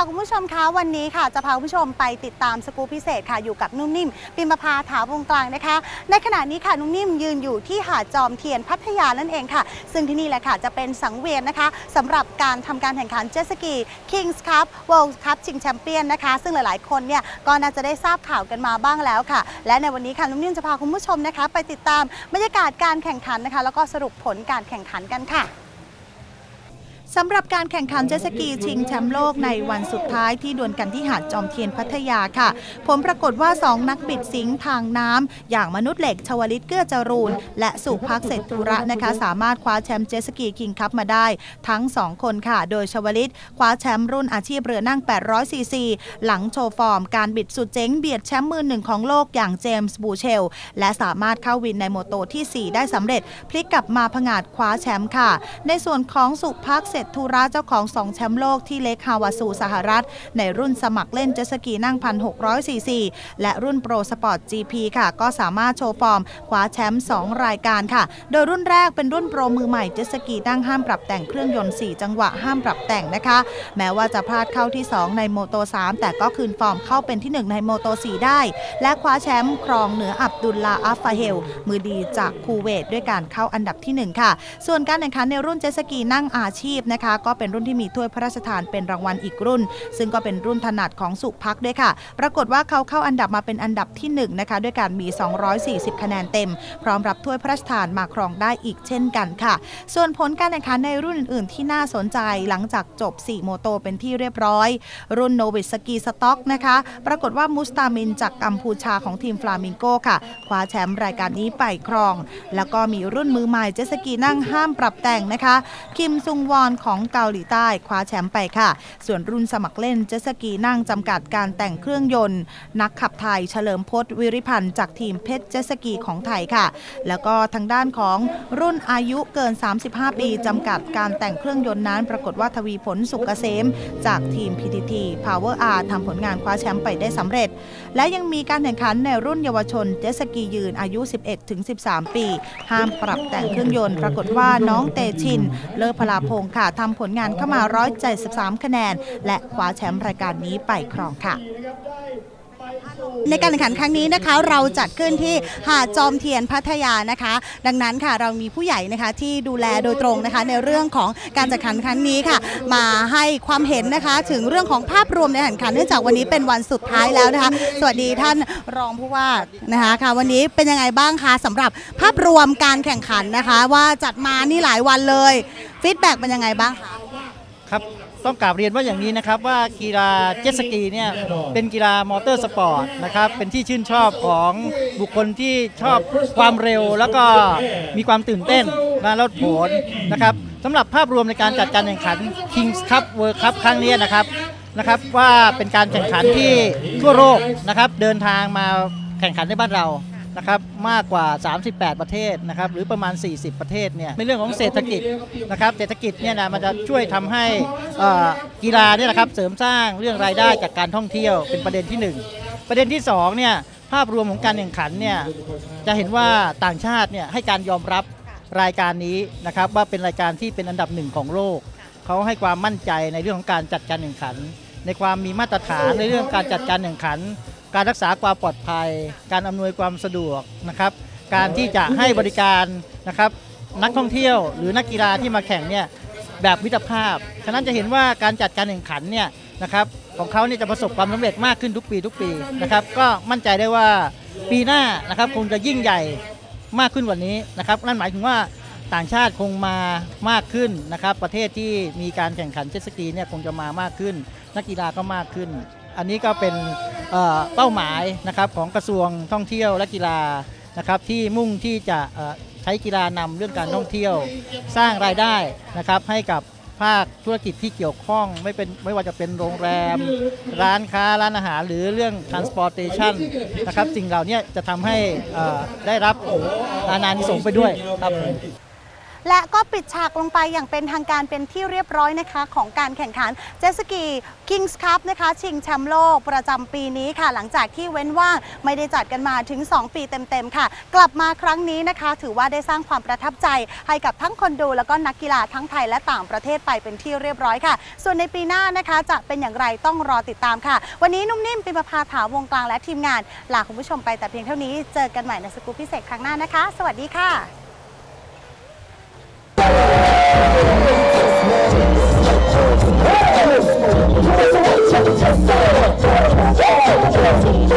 ค่ะคุณผู้ชมคะวันนี้ค่ะจะพาคุณผู้ชมไปติดตามสกู๊ปพิเศษค่ะอยู่กับนุ่มนิ่มปิมพาถาวงกลางนะคะ ในขณะนี้ค่ะนุ่มนิ่มยืนอยู่ที่หาดจอมเทียนพัทยานั่นเองค่ะ ซึ่งที่นี่แหละค่ะจะเป็นสังเวียนนะคะสำหรับการทำการแข่งขันเจ็ตสกี Kings Cup World Cup ชิงแชมเปี้ยนนะคะ ซึ่งหลายๆ คนเนี่ยก็น่าจะได้ทราบข่าวกันมาบ้างแล้วค่ะ และในวันนี้ค่ะนุ่มนิ่มจะพาคุณผู้ชมนะคะ ไปติดตามบรรยากาศการแข่งขันนะคะ แล้วก็สรุปผลการแข่งขันกันค่ะ สำหรับการแข่งขันเจสกีชิงแชมป์โลกในวันสุดท้ายที่ดวลกันที่หาดจอมเทียนพัทยาค่ะ ผลปรากฏว่า 2 นักบิดสิงห์ทางน้ำ อย่างมนุษย์เหล็กชวลิตเกื้อจรูน และสุพักเศรษฐุระนะคะ สามารถคว้าแชมป์เจสกีคิงคัพมาได้ ทั้ง 2 คนค่ะ โดยชวลิตคว้าแชมป์รุ่นอาชีพเรือนั่ง 800 ซีซี หลังโชว์ฟอร์ม การบิดสุดเจ๋งเบียดแชมป์มือหนึ่งของโลกอย่างเจมส์บูเชลและสามารถเข้าวินในโมโตที่ 4 ได้สำเร็จ พลิกกลับมาผงาดคว้าแชมป์ค่ะ ในส่วนของสุพักเศรษฐุระเจ้าของ2แชมป์โลกที่เล็กฮาวาซูสหรัฐ ในรุ่นสมัครเล่นเจสกีนั่ง 1,600ซีซีและรุ่นโปรสปอร์ต GP ค่ะ ก็สามารถโชว์ฟอร์มคว้าแชมป์2รายการค่ะ โดยรุ่นแรกเป็นรุ่นโปรมือใหม่เจสกีนั่งห้ามปรับแต่งเครื่องยนต์ 4 จังหวะห้ามปรับแต่งนะคะ แม้ว่าจะพลาดเข้าที่ 2 ในโมโต 3 แต่ก็คืนฟอร์มเข้าเป็นที่ 1 ในโมโต 4 ได้ และคว้าแชมป์ครองเหนืออับดุลลาอัฟฟาเฮลมือดีจากคูเวตด้วยการเข้าอันดับที่ 1 ค่ะ ส่วนการแข่งขันในรุ่นเจสกีนั่งอาชีพนะคะ ก็เป็นรุ่นที่มีถ้วยพระราชทานเป็นรางวัลอีกรุ่น ซึ่งก็เป็นรุ่นถนัดของสุพักด้วยค่ะ ปรากฏว่าเขาเข้าอันดับมาเป็นอันดับที่1นะคะด้วยการมี 240 คะแนนเต็ม พร้อมรับถ้วยพระราชทานมาครองได้อีกเช่นกันค่ะ ส่วนผลการแข่งขันในรุ่นอื่นๆ ที่น่าสนใจหลังจากจบ 4 โมโตเป็นที่เรียบร้อย รุ่นโนวิสกีสต็อกนะคะ ปรากฏว่ามุสตามินจากกัมพูชาของทีมฟลามิงโกค่ะ คว้าแชมป์รายการนี้ไปครอง แล้วก็มีรุ่นมือใหม่เจสกีนั่งห้ามปรับแต่งนะคะ คิมซุงวอนของเกาหลีใต้คว้าแชมป์ไปค่ะ ส่วนรุ่นสมัครเล่นเจสกีนั่งจำกัดการแต่งเครื่องยนต์ นักขับไทยเฉลิมพจน์วิริพันธ์จากทีมเพชรเจสกีของไทยค่ะ แล้วก็ทางด้านของรุ่นอายุเกิน 35 ปีจำกัดการแต่งเครื่องยนต์นั้นปรากฏว่าทวีผลสุกเกษม จากทีม PTT Power R ทำผลงานคว้าแชมป์ไปได้สำเร็จ และยังมีการแข่งขันในรุ่นเยาวชนเจสกียืนอายุ 11-13 ปี ห้ามปรับแต่งเครื่องยนต์ ปรากฏว่าน้องเตชิน เลอพลาพงศ์ค่ะทำผลงานเข้ามา 173 คะแนน และคว้าแชมป์รายการนี้ไปครองค่ะในการแข่งขันครั้งนี้นะคะเราจัดขึ้นที่หาดจอมเทียนพัทยานะคะ ดังนั้นค่ะเรามีผู้ใหญ่นะคะที่ดูแลโดยตรงนะคะในเรื่องของการจัดแข่งขันครั้งนี้ค่ะ มาให้ความเห็นนะคะถึงเรื่องของภาพรวมในการแข่งขันเนื่องจากวันนี้เป็นวันสุดท้ายแล้วนะคะ สวัสดีท่านรองผู้ว่านะคะค่ะวันนี้เป็นยังไงบ้างคะสำหรับภาพรวมการแข่งขันนะคะ ว่าจัดมานี่หลายวันเลย ฟีดแบ็กเป็นยังไงบ้างคะ ครับต้องกราบเรียนว่าอย่างนี้นะครับว่ากีฬาเจ็ตสกีเนี่ยเป็นกีฬามอเตอร์สปอร์ตนะครับเป็นที่ชื่นชอบของบุคคลที่ชอบความเร็ว แล้วก็มีความตื่นเต้นและลดผลนะครับสำหรับภาพรวมในการจัดการแข่งขัน Kings Cup World Cup ครั้งนี้นะครับนะครับว่าเป็นการแข่งขันที่ทั่วโลกนะครับเดินทางมาแข่งขันในบ้านเรา นะครับมากกว่า 38 ประเทศนะครับหรือประมาณ 40 ประเทศเนี่ยในเรื่องของเศรษฐกิจนะครับเศรษฐกิจเนี่ยนะมันจะช่วยทำให้เอ่อกีฬาเนี่ยนะครับเสริมสร้างเรื่องรายได้จากการท่องเที่ยวเป็นประเด็นที่ 1 ประเด็นที่2เนี่ยภาพรวมของการแข่งขันเนี่ยจะเห็นว่าต่างชาติเนี่ยให้การยอมรับรายการนี้นะครับว่าเป็นรายการที่เป็นอันดับหนึ่งของโลกเขาให้ความมั่นใจในเรื่องของการจัดการแข่งขัน ในความมีมาตรฐานในเรื่องการจัดการแข่งขัน การรักษาความปลอดภัย การอำนวยความสะดวกนะครับ การที่จะให้บริการนะครับนักท่องเที่ยวหรือนักกีฬาที่มาแข่งเนี่ยแบบมิตรภาพ ฉะนั้นจะเห็นว่าการจัดการแข่งขันเนี่ยนะครับของเขาเนี่ยจะประสบความสำเร็จมากขึ้นทุกปีทุกปีนะครับก็มั่นใจได้ว่าปีหน้านะครับคงจะยิ่งใหญ่มากขึ้นกว่านี้นะครับนั่นหมายถึงว่าต่างชาติคงมามากขึ้นนะครับ ประเทศที่มีการแข่งขันเจ็ตสกีเนี่ยคงจะมามากขึ้น นักกีฬาก็มากขึ้น อันนี้ก็เป็น เป้าหมายนะครับของกระทรวงท่องเที่ยวและกีฬานะครับที่มุ่งที่จะใช้กีฬานำเรื่องการท่องเที่ยว สร้างรายได้นะครับให้กับภาคธุรกิจที่เกี่ยวข้องไม่เป็นไม่ว่าจะเป็นโรงแรม ร้านค้าร้านอาหารหรือเรื่อง transportation นะครับสิ่งเหล่านี้จะทำให้ได้รับอานานิสงไปด้วยครับ และก็ปิดฉากลงไปอย่างเป็นทางการเป็นที่เรียบร้อยนะคะ ของการแข่งขันเจสกี Kings Cup นะคะ ชิงแชมป์โลกประจำปีนี้ค่ะ หลังจากที่เว้นว่างไม่ได้จัดกันมาถึง 2 ปีเต็มๆค่ะ กลับมาครั้งนี้นะคะ ถือว่าได้สร้างความประทับใจให้กับทั้งคนดู แล้วก็นักกีฬาทั้งไทยและต่างประเทศไปเป็นที่เรียบร้อยค่ะ ส่วนในปีหน้านะคะจะเป็นอย่างไรต้องรอติดตามค่ะ วันนี้นุ่มนิ่มปิมประภาถาวงกลางและทีมงานลาคุณผู้ชมไปแต่เพียงเท่านี้เจอกันใหม่ในสกู๊ปพิเศษครั้งหน้านะคะ สวัสดีค่ะ 이